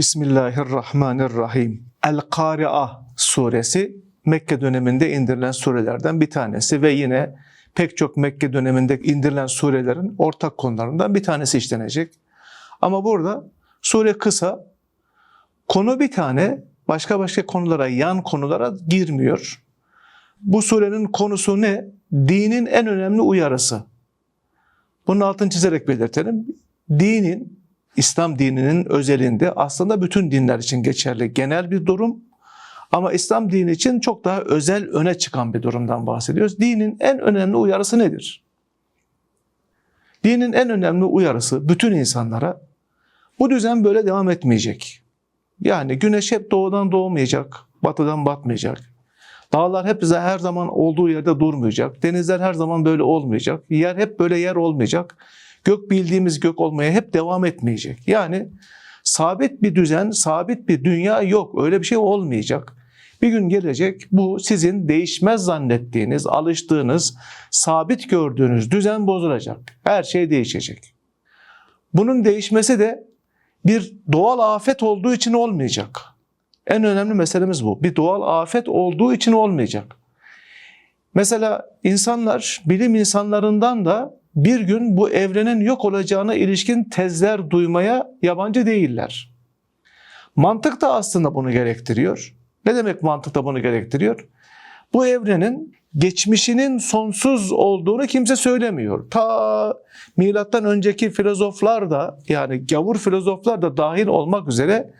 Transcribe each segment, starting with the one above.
Bismillahirrahmanirrahim. El-Kari'a suresi Mekke döneminde indirilen surelerden bir tanesi ve yine pek çok Mekke döneminde indirilen surelerin ortak konularından bir tanesi işlenecek. Ama burada sure kısa, konu bir tane, başka başka konulara, yan konulara girmiyor. Bu surenin konusu ne? Dinin en önemli uyarısı. Bunun altını çizerek belirtelim. Dinin, İslam dininin özelinde aslında bütün dinler için geçerli genel bir durum. Ama İslam dini için çok daha özel öne çıkan bir durumdan bahsediyoruz. Dinin en önemli uyarısı nedir? Dinin en önemli uyarısı bütün insanlara bu düzen böyle devam etmeyecek. Yani güneş hep doğudan doğmayacak, batıdan batmayacak. Dağlar hep her zaman olduğu yerde durmayacak. Denizler her zaman böyle olmayacak. Yer hep böyle yer olmayacak. Gök bildiğimiz gök olmaya hep devam etmeyecek. Yani sabit bir düzen, sabit bir dünya yok. Öyle bir şey olmayacak. Bir gün gelecek bu sizin değişmez zannettiğiniz, alıştığınız, sabit gördüğünüz düzen bozulacak. Her şey değişecek. Bunun değişmesi de bir doğal afet olduğu için olmayacak. En önemli meselemiz bu. Bir doğal afet olduğu için olmayacak. Mesela insanlar, bilim insanlarından da bir gün bu evrenin yok olacağına ilişkin tezler duymaya yabancı değiller. Mantık da aslında bunu gerektiriyor. Ne demek mantık da bunu gerektiriyor? Bu evrenin geçmişinin sonsuz olduğunu kimse söylemiyor. Ta milattan önceki filozoflar da yani gavur filozoflar da dahil olmak üzere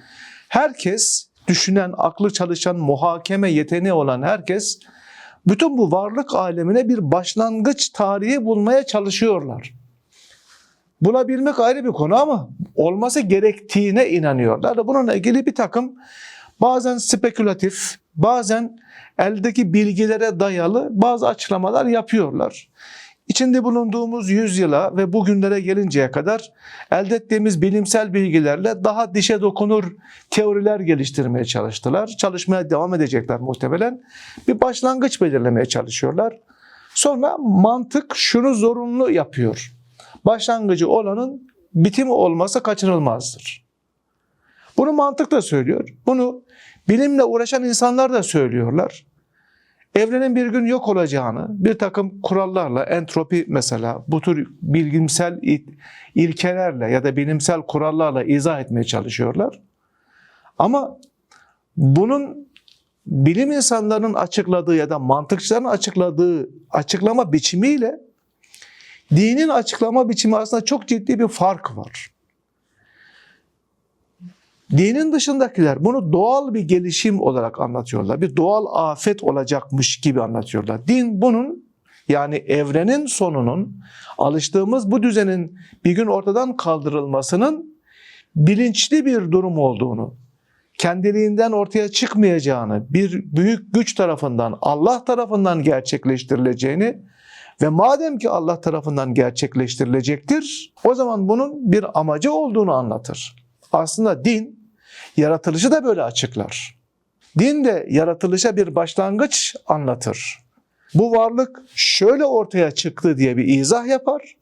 herkes düşünen, aklı çalışan, muhakeme yeteneği olan herkes bütün bu varlık alemine bir başlangıç tarihi bulmaya çalışıyorlar. Bulabilmek ayrı bir konu ama olması gerektiğine inanıyorlar. Bununla ilgili bir takım bazen spekülatif, bazen eldeki bilgilere dayalı bazı açıklamalar yapıyorlar. İçinde bulunduğumuz yüzyıla ve bugünlere gelinceye kadar elde ettiğimiz bilimsel bilgilerle daha dişe dokunur teoriler geliştirmeye çalıştılar. Çalışmaya devam edecekler muhtemelen. Bir başlangıç belirlemeye çalışıyorlar. Sonra mantık şunu zorunlu yapıyor. Başlangıcı olanın bitimi olması kaçınılmazdır. Bunu mantık da söylüyor. Bunu bilimle uğraşan insanlar da söylüyorlar. Evrenin bir gün yok olacağını bir takım kurallarla, entropi mesela bu tür bilimsel ilkelerle ya da bilimsel kurallarla izah etmeye çalışıyorlar. Ama bunun bilim insanlarının açıkladığı ya da mantıkçıların açıkladığı açıklama biçimiyle dinin açıklama biçimi arasında çok ciddi bir fark var. Dinin dışındakiler bunu doğal bir gelişim olarak anlatıyorlar. Bir doğal afet olacakmış gibi anlatıyorlar. Din bunun yani evrenin sonunun, alıştığımız bu düzenin bir gün ortadan kaldırılmasının bilinçli bir durum olduğunu, kendiliğinden ortaya çıkmayacağını, bir büyük güç tarafından, Allah tarafından gerçekleştirileceğini ve madem ki Allah tarafından gerçekleştirilecektir, o zaman bunun bir amacı olduğunu anlatır. Aslında din yaratılışı da böyle açıklar. Din de yaratılışa bir başlangıç anlatır. Bu varlık şöyle ortaya çıktı diye bir izah yapar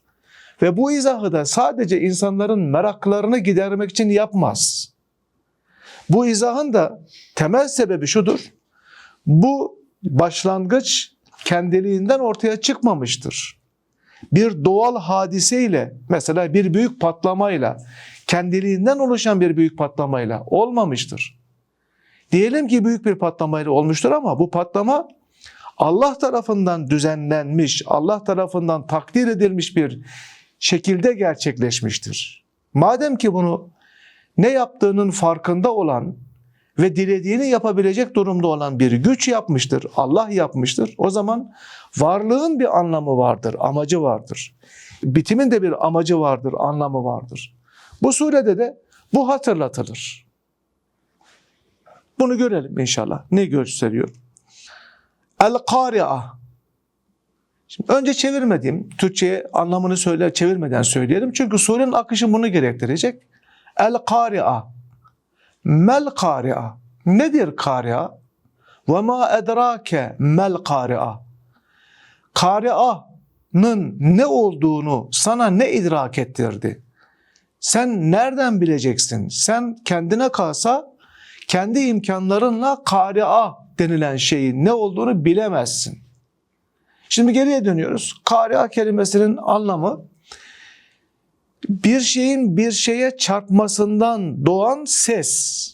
ve bu izahı da sadece insanların meraklarını gidermek için yapmaz. Bu izahın da temel sebebi şudur. Bu başlangıç kendiliğinden ortaya çıkmamıştır. Bir doğal hadiseyle mesela bir büyük patlamayla kendiliğinden oluşan bir büyük patlamayla olmamıştır. Diyelim ki büyük bir patlamayla olmuştur ama bu patlama Allah tarafından düzenlenmiş, Allah tarafından takdir edilmiş bir şekilde gerçekleşmiştir. Madem ki bunu ne yaptığının farkında olan ve dilediğini yapabilecek durumda olan bir güç yapmıştır, Allah yapmıştır. O zaman varlığın bir anlamı vardır, amacı vardır. Bitimin de bir amacı vardır, anlamı vardır. Bu surede de bu hatırlatılır. Bunu görelim inşallah. Ne gösteriyor? El-Kari'a. Şimdi önce çevirmediğim, Türkçe'ye anlamını söyle, çevirmeden söyleyelim. Çünkü surenin akışı bunu gerektirecek. El-Kari'a. Mel-Kari'a. Nedir Kari'a? Ve ma edrake mel-Kari'a. Kari'a'nın ne olduğunu sana ne idrak ettirdi? Sen nereden bileceksin? Sen kendine kalsa kendi imkanlarınla kari'a denilen şeyin ne olduğunu bilemezsin. Şimdi geriye dönüyoruz. Kari'a kelimesinin anlamı bir şeyin bir şeye çarpmasından doğan ses.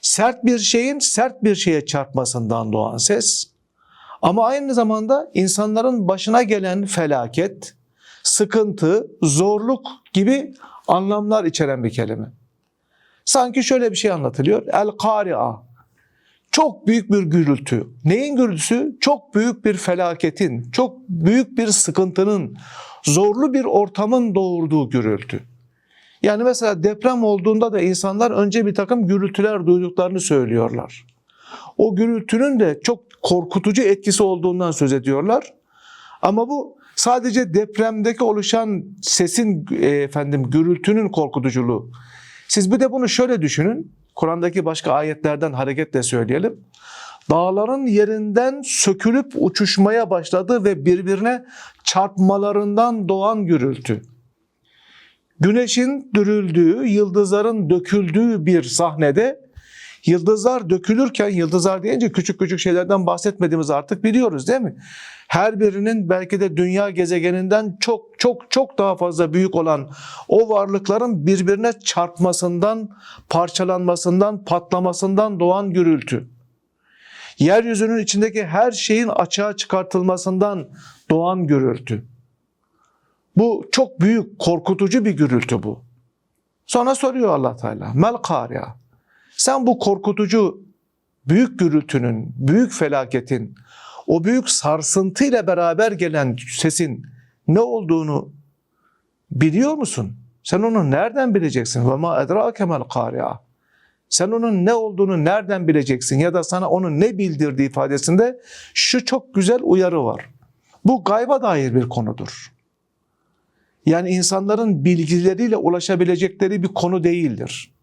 Sert bir şeyin sert bir şeye çarpmasından doğan ses. Ama aynı zamanda insanların başına gelen felaket, sıkıntı, zorluk gibi anlamlar içeren bir kelime. Sanki şöyle bir şey anlatılıyor. El-Kari'a. Çok büyük bir gürültü. Neyin gürültüsü? Çok büyük bir felaketin, çok büyük bir sıkıntının, zorlu bir ortamın doğurduğu gürültü. Yani mesela deprem olduğunda da insanlar önce bir takım gürültüler duyduklarını söylüyorlar. O gürültünün de çok korkutucu etkisi olduğundan söz ediyorlar. Ama bu sadece depremdeki oluşan sesin e, efendim gürültünün korkutuculuğu. Siz bir de bunu şöyle düşünün. Kur'an'daki başka ayetlerden hareketle söyleyelim. Dağların yerinden sökülüp uçuşmaya başladı ve birbirine çarpmalarından doğan gürültü. Güneşin dürüldüğü, yıldızların döküldüğü bir sahnede yıldızlar dökülürken, yıldızlar deyince küçük küçük şeylerden bahsetmediğimizi artık biliyoruz değil mi? Her birinin belki de dünya gezegeninden çok çok çok daha fazla büyük olan o varlıkların birbirine çarpmasından, parçalanmasından, patlamasından doğan gürültü. Yeryüzünün içindeki her şeyin açığa çıkartılmasından doğan gürültü. Bu çok büyük, korkutucu bir gürültü bu. Sonra soruyor Allah Teala, mel kariya. Sen bu korkutucu büyük gürültünün, büyük felaketin, o büyük sarsıntıyla beraber gelen sesin ne olduğunu biliyor musun? Sen onu nereden bileceksin? Ve ma edrake mel kariya. Sen onun ne olduğunu nereden bileceksin ya da sana onun ne bildirdiği ifadesinde şu çok güzel uyarı var. Bu gayba dair bir konudur. Yani insanların bilgileriyle ulaşabilecekleri bir konu değildir.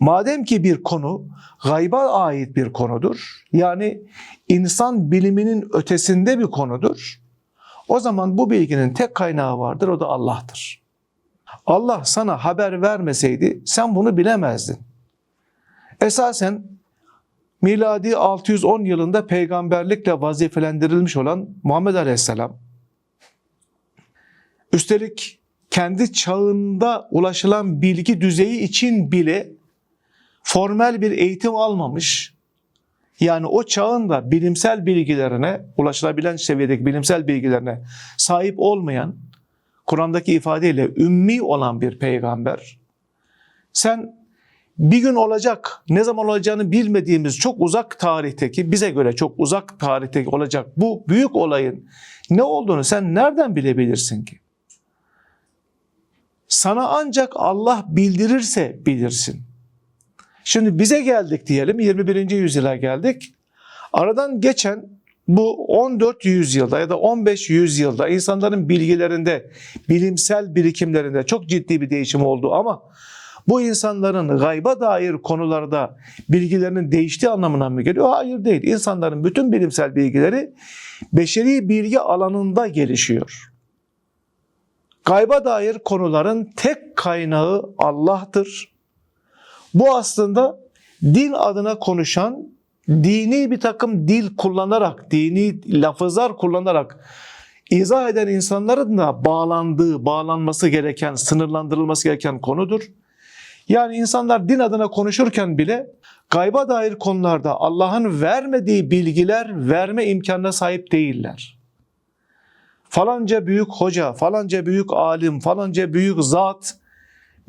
Madem ki bir konu gayba ait bir konudur, yani insan biliminin ötesinde bir konudur, o zaman bu bilginin tek kaynağı vardır, o da Allah'tır. Allah sana haber vermeseydi sen bunu bilemezdin. Esasen miladi 610 yılında peygamberlikle vazifelendirilmiş olan Muhammed Aleyhisselam, üstelik kendi çağında ulaşılan bilgi düzeyi için bile formel bir eğitim almamış, yani o çağın da bilimsel bilgilerine, ulaşılabilen seviyedeki bilimsel bilgilerine sahip olmayan, Kur'an'daki ifadeyle ümmi olan bir peygamber, sen bir gün olacak, ne zaman olacağını bilmediğimiz çok uzak tarihteki, bize göre çok uzak tarihteki olacak bu büyük olayın ne olduğunu sen nereden bilebilirsin ki? Sana ancak Allah bildirirse bilirsin. Şimdi bize geldik diyelim 21. yüzyıla geldik. Aradan geçen bu 14 yüzyılda ya da 15 yüzyılda insanların bilgilerinde, bilimsel birikimlerinde çok ciddi bir değişim oldu ama bu insanların gayba dair konularda bilgilerinin değiştiği anlamına mı geliyor? Hayır değil. İnsanların bütün bilimsel bilgileri beşeri bilgi alanında gelişiyor. Gayba dair konuların tek kaynağı Allah'tır. Bu aslında din adına konuşan, dini bir takım dil kullanarak, dini lafızlar kullanarak izah eden insanların da bağlandığı, bağlanması gereken, sınırlandırılması gereken konudur. Yani insanlar din adına konuşurken bile gayba dair konularda Allah'ın vermediği bilgiler verme imkanına sahip değiller. Falanca büyük hoca, falanca büyük alim, falanca büyük zat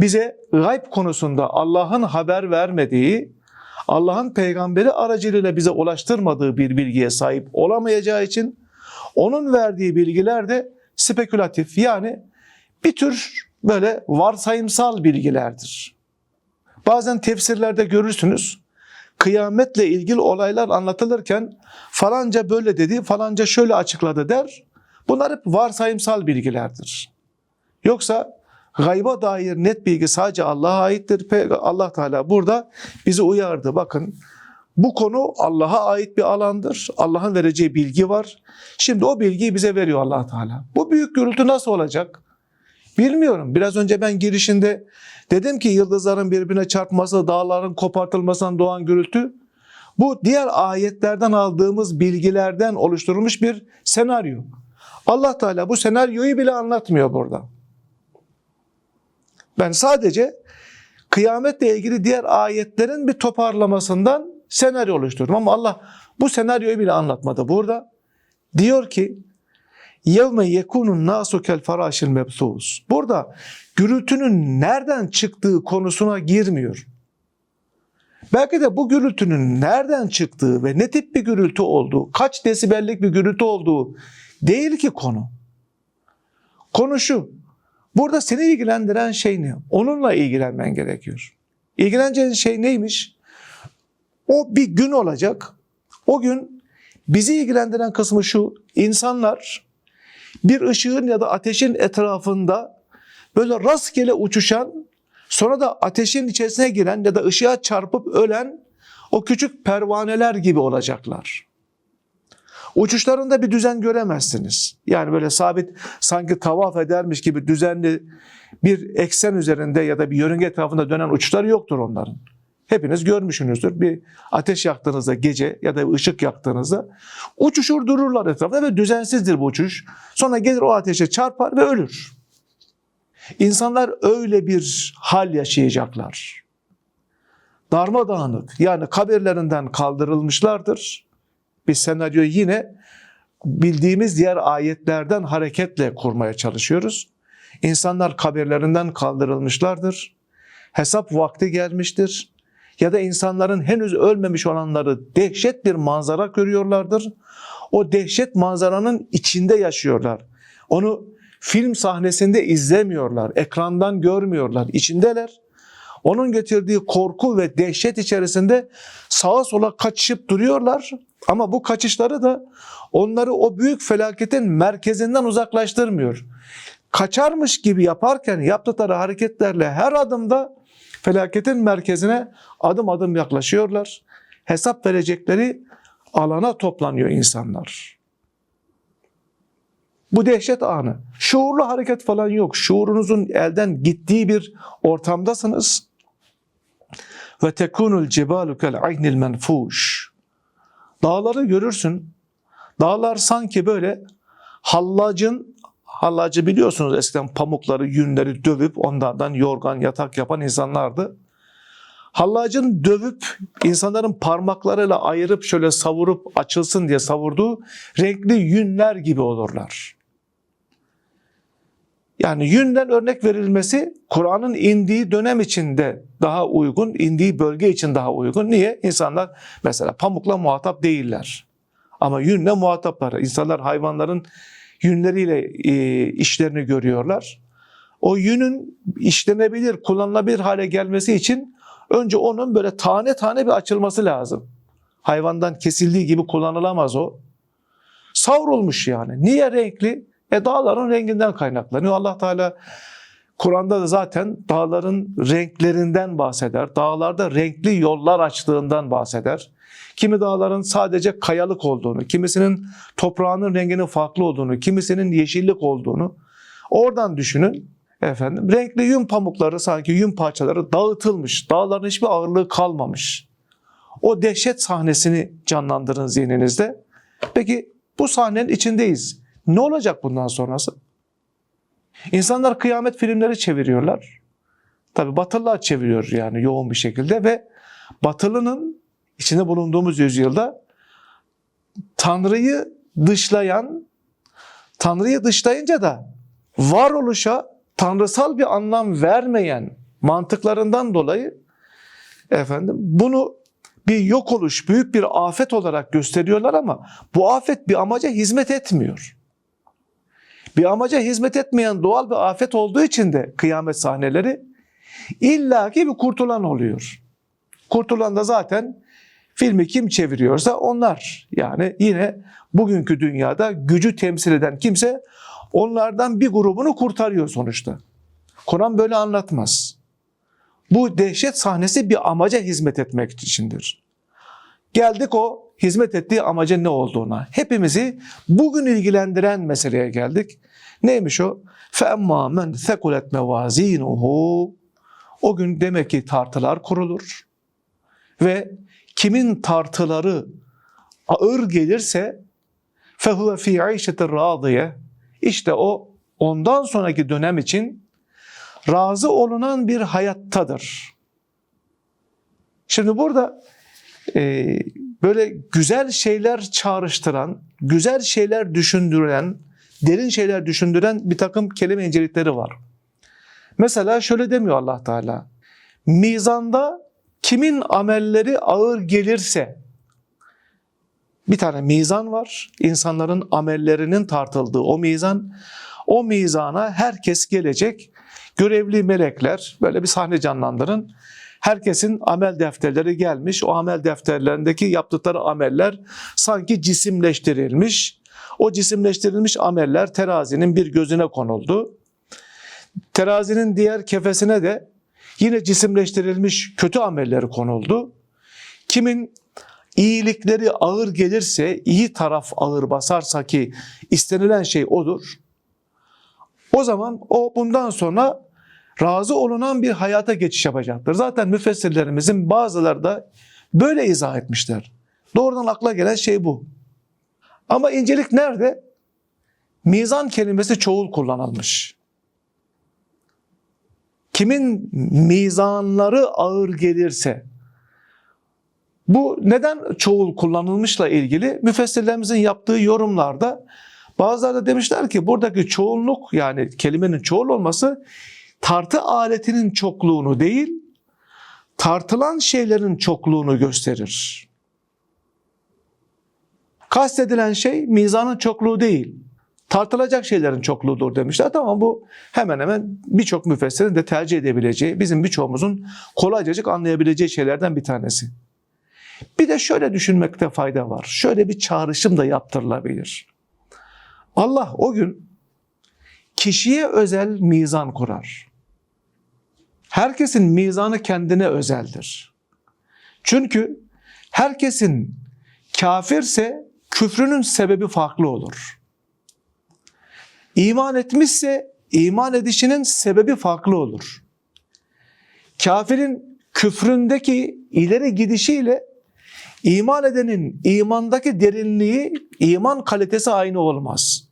bize gayb konusunda Allah'ın haber vermediği, Allah'ın peygamberi aracılığıyla bize ulaştırmadığı bir bilgiye sahip olamayacağı için onun verdiği bilgiler de spekülatif yani bir tür böyle varsayımsal bilgilerdir. Bazen tefsirlerde görürsünüz. Kıyametle ilgili olaylar anlatılırken falanca böyle dedi, falanca şöyle açıkladı der. Bunlar hep varsayımsal bilgilerdir. Yoksa gayba dair net bilgi sadece Allah'a aittir. Allah Teala burada bizi uyardı. Bakın bu konu Allah'a ait bir alandır. Allah'ın vereceği bilgi var. Şimdi o bilgiyi bize veriyor Allah Teala. Bu büyük gürültü nasıl olacak? Bilmiyorum. Biraz önce ben girişinde dedim ki yıldızların birbirine çarpması, dağların kopartılmasından doğan gürültü. Bu diğer ayetlerden aldığımız bilgilerden oluşturulmuş bir senaryo. Allah Teala bu senaryoyu bile anlatmıyor burada. Ben sadece kıyametle ilgili diğer ayetlerin bir toparlamasından senaryo oluşturdum. Ama Allah bu senaryoyu bile anlatmadı. Burada diyor ki yevme yekunun nasu kel farashil mebsus. Burada gürültünün nereden çıktığı konusuna girmiyor. Belki de bu gürültünün nereden çıktığı ve ne tip bir gürültü olduğu, kaç desibellik bir gürültü olduğu değil ki konu. Konu şu. Burada seni ilgilendiren şey ne? Onunla ilgilenmen gerekiyor. İlgileneceğin şey neymiş? O bir gün olacak. O gün bizi ilgilendiren kısmı şu. İnsanlar bir ışığın ya da ateşin etrafında böyle rastgele uçuşan sonra da ateşin içerisine giren ya da ışığa çarpıp ölen o küçük pervaneler gibi olacaklar. Uçuşlarında bir düzen göremezsiniz. Yani böyle sabit sanki tavaf edermiş gibi düzenli bir eksen üzerinde ya da bir yörünge etrafında dönen uçuşlar yoktur onların. Hepiniz görmüşsünüzdür. Bir ateş yaktığınızda gece ya da bir ışık yaktığınızda uçuşur dururlar etrafında ve düzensizdir bu uçuş. Sonra gelir o ateşe çarpar ve ölür. İnsanlar öyle bir hal yaşayacaklar. Darmadağınık yani kabirlerinden kaldırılmışlardır. Bir senaryoyu yine bildiğimiz diğer ayetlerden hareketle kurmaya çalışıyoruz. İnsanlar kabirlerinden kaldırılmışlardır. Hesap vakti gelmiştir. Ya da insanların henüz ölmemiş olanları dehşet bir manzara görüyorlardır. O dehşet manzaranın içinde yaşıyorlar. Onu film sahnesinde izlemiyorlar, ekrandan görmüyorlar, içindeler. Onun getirdiği korku ve dehşet içerisinde sağa sola kaçışıp duruyorlar. Ama bu kaçışları da onları o büyük felaketin merkezinden uzaklaştırmıyor. Kaçarmış gibi yaparken yaptıkları hareketlerle her adımda felaketin merkezine adım adım yaklaşıyorlar. Hesap verecekleri alana toplanıyor insanlar. Bu dehşet anı. Şuurlu hareket falan yok. Şuurunuzun elden gittiği bir ortamdasınız. Ve tekunul cibalu kel aynil menfuş. Dağları görürsün. Dağlar sanki böyle hallacın hallacı biliyorsunuz eskiden pamukları, yünleri dövüp onlardan yorgan, yatak yapan insanlardı. Hallacın dövüp insanların parmaklarıyla ayırıp şöyle savurup açılsın diye savurduğu renkli yünler gibi olurlar. Yani yünden örnek verilmesi Kur'an'ın indiği dönem içinde daha uygun, indiği bölge için daha uygun. Niye? İnsanlar mesela pamukla muhatap değiller. Ama yünle muhataplar. İnsanlar hayvanların yünleriyle e, işlerini görüyorlar. O yünün işlenebilir, kullanılabilir hale gelmesi için önce onun böyle tane tane bir açılması lazım. Hayvandan kesildiği gibi kullanılamaz o. Savrulmuş yani. Niye renkli? E dağların renginden kaynaklanıyor. Allah Teala Kur'an'da da zaten dağların renklerinden bahseder. Dağlarda renkli yollar açtığından bahseder. Kimi dağların sadece kayalık olduğunu, kimisinin toprağının renginin farklı olduğunu, kimisinin yeşillik olduğunu oradan düşünün. Efendim, renkli yün pamukları sanki yün parçaları dağıtılmış. Dağların hiçbir ağırlığı kalmamış. O dehşet sahnesini canlandırın zihninizde. Peki bu sahnenin içindeyiz. Ne olacak bundan sonrası? İnsanlar kıyamet filmleri çeviriyorlar. Tabi Batılılar çeviriyor yani yoğun bir şekilde ve Batılı'nın içinde bulunduğumuz yüzyılda Tanrı'yı dışlayan, Tanrı'yı dışlayınca da varoluşa tanrısal bir anlam vermeyen mantıklarından dolayı efendim bunu bir yok oluş, büyük bir afet olarak gösteriyorlar ama bu afet bir amaca hizmet etmiyor. Bir amaca hizmet etmeyen doğal bir afet olduğu için de kıyamet sahneleri illaki bir kurtulan oluyor. Kurtulan da zaten filmi kim çeviriyorsa onlar. Yani yine bugünkü dünyada gücü temsil eden kimse onlardan bir grubunu kurtarıyor sonuçta. Kur'an böyle anlatmaz. Bu dehşet sahnesi bir amaca hizmet etmek içindir. Geldik o hizmet ettiği amacın ne olduğuna, hepimizi bugün ilgilendiren meseleye geldik. Neymiş o? فَاَمَّا مَنْ ثَقُلَتْ مَوَازِينُهُ O gün demek ki tartılar kurulur. Ve kimin tartıları ağır gelirse فَهُوَ ف۪ي عَيْشَةٍ رَاضِيَةٍ İşte o ondan sonraki dönem için razı olunan bir hayattadır. Şimdi burada e, böyle güzel şeyler çağrıştıran, güzel şeyler düşündüren, derin şeyler düşündüren bir takım kelime incelikleri var. Mesela şöyle demiyor Allah Teala. Mizanda kimin amelleri ağır gelirse bir tane mizan var. İnsanların amellerinin tartıldığı o mizan. O mizana herkes gelecek. Görevli melekler böyle bir sahne canlandırın. Herkesin amel defterleri gelmiş. O amel defterlerindeki yaptıkları ameller sanki cisimleştirilmiş. O cisimleştirilmiş ameller terazinin bir gözüne konuldu. Terazinin diğer kefesine de yine cisimleştirilmiş kötü amelleri konuldu. Kimin iyilikleri ağır gelirse, iyi taraf ağır basarsa ki istenilen şey odur. O zaman o bundan sonra razı olunan bir hayata geçiş yapacaktır. Zaten müfessirlerimizin bazıları da böyle izah etmişler. Doğrudan akla gelen şey bu. Ama incelik nerede? Mizan kelimesi çoğul kullanılmış. Kimin mizanları ağır gelirse, bu neden çoğul kullanılmışla ilgili müfessirlerimizin yaptığı yorumlarda bazıları da demişler ki buradaki çoğunluk yani kelimenin çoğul olması tartı aletinin çokluğunu değil tartılan şeylerin çokluğunu gösterir. Kastedilen şey mizanın çokluğu değil tartılacak şeylerin çokluğudur demişler. Tamam bu hemen hemen birçok müfessirin de tercih edebileceği, bizim birçoğumuzun kolaycacık anlayabileceği şeylerden bir tanesi. Bir de şöyle düşünmekte fayda var. Şöyle bir çağrışım da yaptırılabilir. Allah o gün kişiye özel mizan kurar. Herkesin mizanı kendine özeldir. Çünkü herkesin kafirse küfrünün sebebi farklı olur. İman etmişse iman edişinin sebebi farklı olur. Kafirin küfründeki ileri gidişiyle iman edenin imandaki derinliği, iman kalitesi aynı olmaz.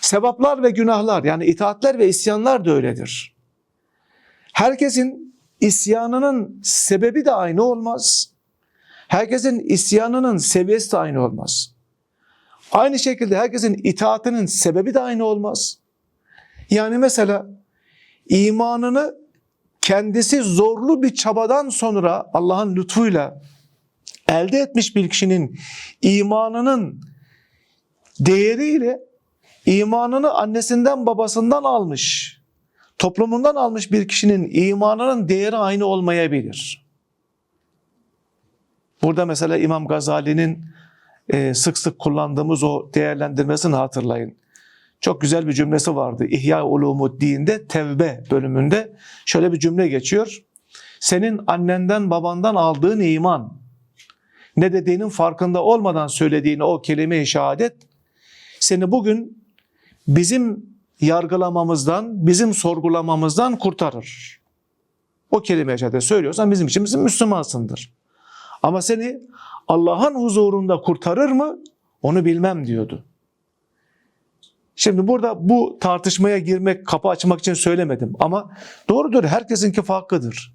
Sevaplar ve günahlar yani itaatler ve isyanlar da öyledir. Herkesin isyanının sebebi de aynı olmaz. Herkesin isyanının seviyesi de aynı olmaz. Aynı şekilde herkesin itaatinin sebebi de aynı olmaz. Yani mesela imanını kendisi zorlu bir çabadan sonra Allah'ın lütfuyla elde etmiş bir kişinin imanının değeriyle imanını annesinden babasından almış, toplumundan almış bir kişinin imanının değeri aynı olmayabilir. Burada mesela İmam Gazali'nin e, sık sık kullandığımız o değerlendirmesini hatırlayın. Çok güzel bir cümlesi vardı. İhya Ulumuddin'de Tevbe bölümünde şöyle bir cümle geçiyor. Senin annenden babandan aldığın iman, ne dediğinin farkında olmadan söylediğin o kelime-i şehadet seni bugün bizim yargılamamızdan, bizim sorgulamamızdan kurtarır. O kelime-i şehadet söylüyorsan bizim için bizim Müslümansındır. Ama seni Allah'ın huzurunda kurtarır mı? Onu bilmem diyordu. Şimdi burada bu tartışmaya girmek, kapı açmak için söylemedim ama doğrudur herkesinki farklıdır.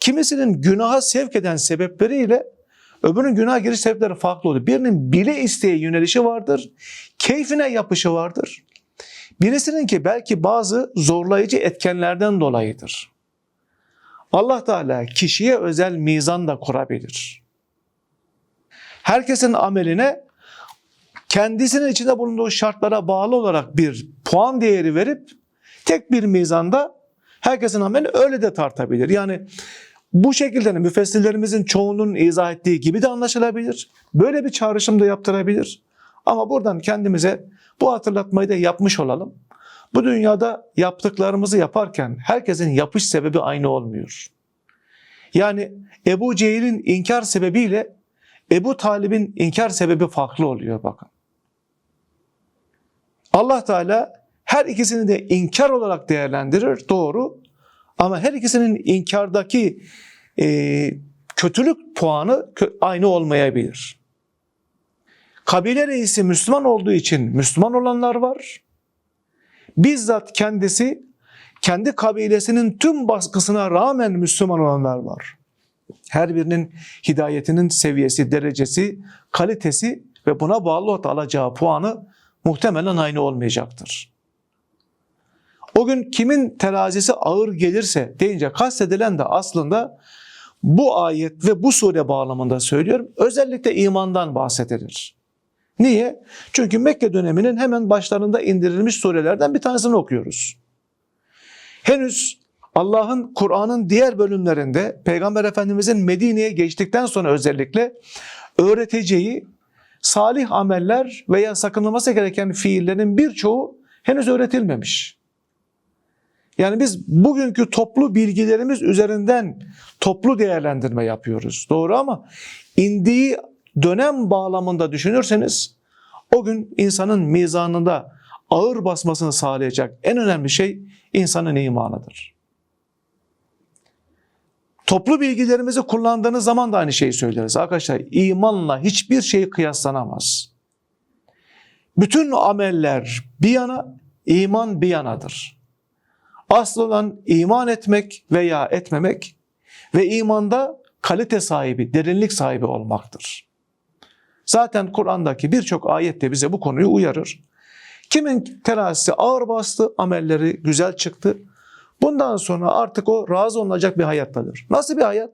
Kimisinin günaha sevk eden sebepleriyle öbürünün günaha giriş sebepleri farklı olur. Birinin bile isteye yönelişi vardır, keyfine yapışı vardır. Birisinin ki belki bazı zorlayıcı etkenlerden dolayıdır. Allah Teala kişiye özel mizan da kurabilir. Herkesin ameline kendisinin içinde bulunduğu şartlara bağlı olarak bir puan değeri verip tek bir mizanda herkesin ameli öyle de tartabilir. Yani bu şekilde müfessirlerimizin çoğunun izah ettiği gibi de anlaşılabilir. Böyle bir çağrışım da yaptırabilir. Ama buradan kendimize bu hatırlatmayı da yapmış olalım. Bu dünyada yaptıklarımızı yaparken herkesin yapış sebebi aynı olmuyor. Yani Ebu Cehil'in inkar sebebiyle Ebu Talib'in inkar sebebi farklı oluyor bakın. Allah Teala her ikisini de inkar olarak değerlendirir doğru ama her ikisinin inkardaki e, kötülük puanı aynı olmayabilir. Kabile reisi Müslüman olduğu için Müslüman olanlar var. Bizzat kendisi kendi kabilesinin tüm baskısına rağmen Müslüman olanlar var. Her birinin hidayetinin seviyesi, derecesi, kalitesi ve buna bağlı alacağı puanı muhtemelen aynı olmayacaktır. O gün kimin terazisi ağır gelirse deyince kastedilen de aslında bu ayet ve bu sure bağlamında söylüyorum. Özellikle imandan bahsedilir. Niye? Çünkü Mekke döneminin hemen başlarında indirilmiş surelerden bir tanesini okuyoruz. Henüz Allah'ın Kur'an'ın diğer bölümlerinde Peygamber Efendimizin Medine'ye geçtikten sonra özellikle öğreteceği salih ameller veya sakınılması gereken fiillerin birçoğu henüz öğretilmemiş. Yani biz bugünkü toplu bilgilerimiz üzerinden toplu değerlendirme yapıyoruz. Doğru ama indiği dönem bağlamında düşünürseniz o gün insanın mizanında ağır basmasını sağlayacak en önemli şey insanın imanıdır. Toplu bilgilerimizi kullandığınız zaman da aynı şeyi söyleriz. Arkadaşlar imanla hiçbir şey kıyaslanamaz. Bütün ameller bir yana, iman bir yanadır. Asıl olan iman etmek veya etmemek ve imanda kalite sahibi, derinlik sahibi olmaktır. Zaten Kur'an'daki birçok ayet de bize bu konuyu uyarır. Kimin terazisi ağır bastı, amelleri güzel çıktı. Bundan sonra artık o razı olunacak bir hayattadır. Nasıl bir hayat?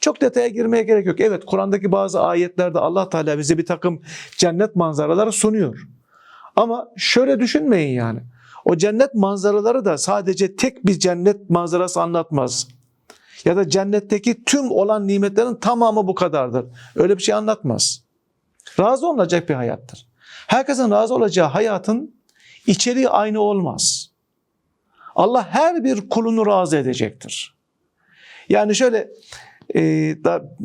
Çok detaya girmeye gerek yok. Evet Kur'an'daki bazı ayetlerde Allah Teala bize bir takım cennet manzaraları sunuyor. Ama şöyle düşünmeyin yani. O cennet manzaraları da sadece tek bir cennet manzarası anlatmaz. Ya da cennetteki tüm olan nimetlerin tamamı bu kadardır. Öyle bir şey anlatmaz. Razı olunacak bir hayattır. Herkesin razı olacağı hayatın içeriği aynı olmaz. Allah her bir kulunu razı edecektir. Yani şöyle e, da,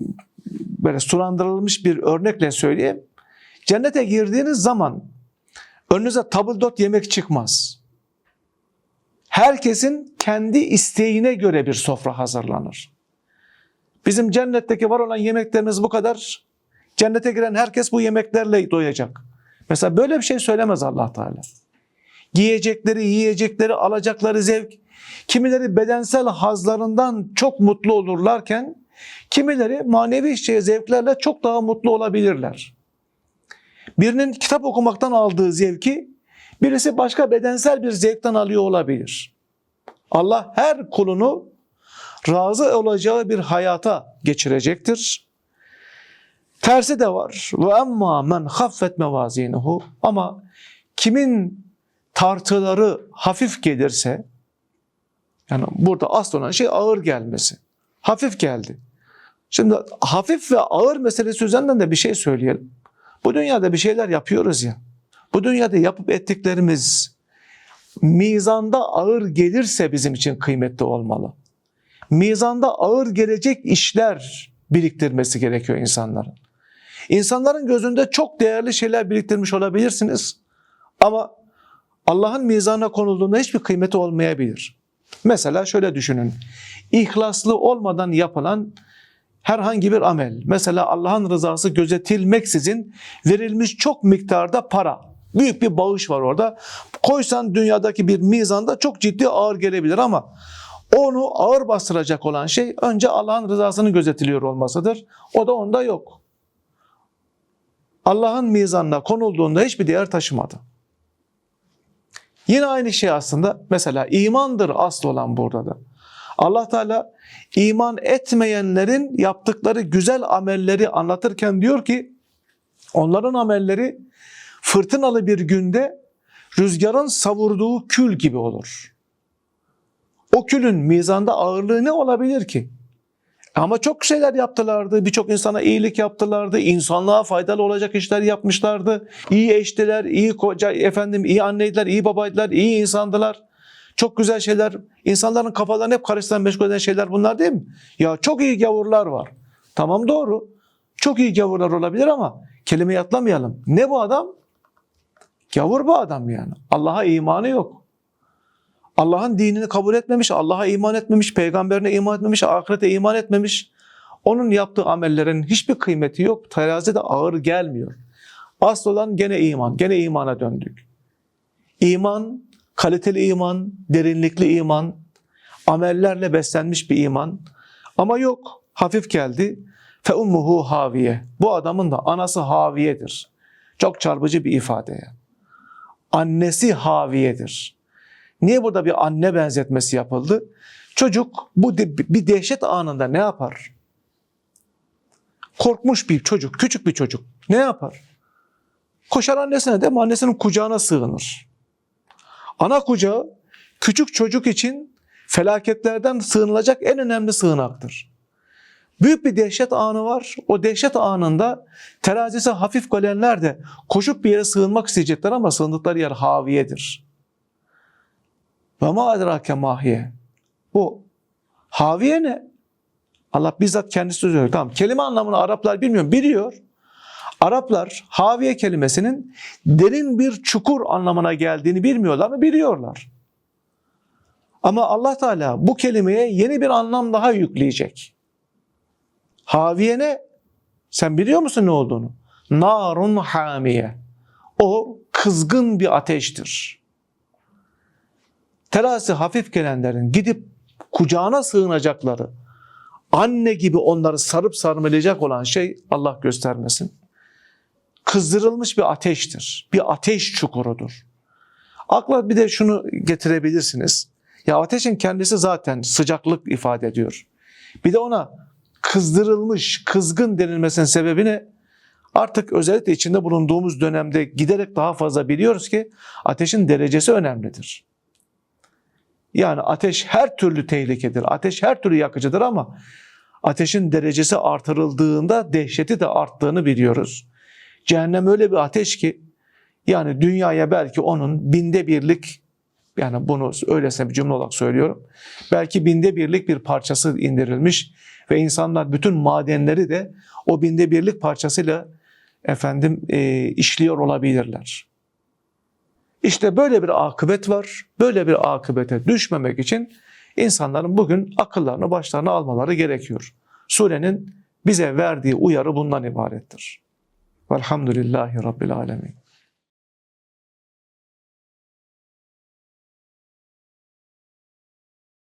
böyle sulandırılmış bir örnekle söyleyeyim. Cennete girdiğiniz zaman önünüze tabldot yemek çıkmaz. Herkesin kendi isteğine göre bir sofra hazırlanır. Bizim cennetteki var olan yemeklerimiz bu kadar. Cennete giren herkes bu yemeklerle doyacak. Mesela böyle bir şey söylemez Allah Teala. Giyecekleri, yiyecekleri, alacakları zevk. Kimileri bedensel hazlarından çok mutlu olurlarken kimileri manevi şey zevklerle çok daha mutlu olabilirler. Birinin kitap okumaktan aldığı zevki birisi başka bedensel bir zevkten alıyor olabilir. Allah her kulunu razı olacağı bir hayata geçirecektir. Tersi de var. Ve emma men haffet mevazinuhu ama kimin tartıları hafif gelirse yani burada asıl olan şey ağır gelmesi. Hafif geldi. Şimdi hafif ve ağır meselesi üzerinden de bir şey söyleyelim. Bu dünyada bir şeyler yapıyoruz ya. Bu dünyada yapıp ettiklerimiz mizanda ağır gelirse bizim için kıymetli olmalı. Mizanda ağır gelecek işler biriktirmesi gerekiyor insanların. İnsanların gözünde çok değerli şeyler biriktirmiş olabilirsiniz ama Allah'ın mizana konulduğunda hiçbir kıymeti olmayabilir. Mesela şöyle düşünün. İhlaslı olmadan yapılan herhangi bir amel. Mesela Allah'ın rızası gözetilmeksizin verilmiş çok miktarda para. Büyük bir bağış var orada. Koysan dünyadaki bir mizanda çok ciddi ağır gelebilir ama onu ağır bastıracak olan şey önce Allah'ın rızasının gözetiliyor olmasıdır. O da onda yok. Allah'ın mizanına konulduğunda hiçbir değer taşımadı. Yine aynı şey aslında mesela imandır asıl olan burada da. Allah Teala iman etmeyenlerin yaptıkları güzel amelleri anlatırken diyor ki onların amelleri fırtınalı bir günde rüzgarın savurduğu kül gibi olur. O külün mizanda ağırlığı ne olabilir ki? Ama çok şeyler yaptılardı. Birçok insana iyilik yaptılardı. insanlığa faydalı olacak işler yapmışlardı. İyi eştiler, iyi koca, efendim iyi anneydiler, iyi babaydılar, iyi insandılar. Çok güzel şeyler. İnsanların kafalarını hep karıştıran, meşgul eden şeyler bunlar değil mi? Ya çok iyi gavurlar var. Tamam doğru. Çok iyi gavurlar olabilir ama kelimeyi atlamayalım. Ne bu adam? Gavur bu adam yani. Allah'a imanı yok. Allah'ın dinini kabul etmemiş, Allah'a iman etmemiş, peygamberine iman etmemiş, ahirete iman etmemiş. Onun yaptığı amellerin hiçbir kıymeti yok. Terazi de ağır gelmiyor. Asıl olan gene iman. Gene imana döndük. İman, kaliteli iman, derinlikli iman, amellerle beslenmiş bir iman. Ama yok, hafif geldi. Fe ummuhu haviye. Bu adamın da anası haviyedir. Çok çarpıcı bir ifade. Annesi haviyedir. Niye burada bir anne benzetmesi yapıldı? Çocuk bu de- bir dehşet anında ne yapar? Korkmuş bir çocuk, küçük bir çocuk ne yapar? Koşar annesine değil? Annesinin kucağına sığınır. Ana kucağı küçük çocuk için felaketlerden sığınılacak en önemli sığınaktır. Büyük bir dehşet anı var. O dehşet anında terazisi hafif gelenler de koşup bir yere sığınmak isteyecekler ama sığındıkları yer haviyedir. Ve ma adrake mahiye. Bu haviye ne? Allah bizzat kendisi söylüyor. Tamam kelime anlamını Araplar bilmiyor. Biliyor. Araplar haviye kelimesinin derin bir çukur anlamına geldiğini bilmiyorlar mı? Biliyorlar. Ama Allah Teala bu kelimeye yeni bir anlam daha yükleyecek. Haviye ne? Sen biliyor musun ne olduğunu? Narun hamiye. O kızgın bir ateştir. Terası hafif gelenlerin gidip kucağına sığınacakları, anne gibi onları sarıp sarmalayacak olan şey Allah göstermesin. Kızdırılmış bir ateştir. Bir ateş çukurudur. Akla bir de şunu getirebilirsiniz. Ya ateşin kendisi zaten sıcaklık ifade ediyor. Bir de ona kızdırılmış, kızgın denilmesinin sebebi ne? Artık özellikle içinde bulunduğumuz dönemde giderek daha fazla biliyoruz ki ateşin derecesi önemlidir. Yani ateş her türlü tehlikedir. Ateş her türlü yakıcıdır ama ateşin derecesi artırıldığında dehşeti de arttığını biliyoruz. Cehennem öyle bir ateş ki yani dünyaya belki onun binde birlik yani bunu öylesine bir cümle olarak söylüyorum. Belki binde birlik bir parçası indirilmiş ve insanlar bütün madenleri de o binde birlik parçasıyla efendim e, işliyor olabilirler. İşte böyle bir akıbet var. Böyle bir akıbete düşmemek için insanların bugün akıllarını başlarına almaları gerekiyor. Surenin bize verdiği uyarı bundan ibarettir. Velhamdülillahi Rabbil Alemin.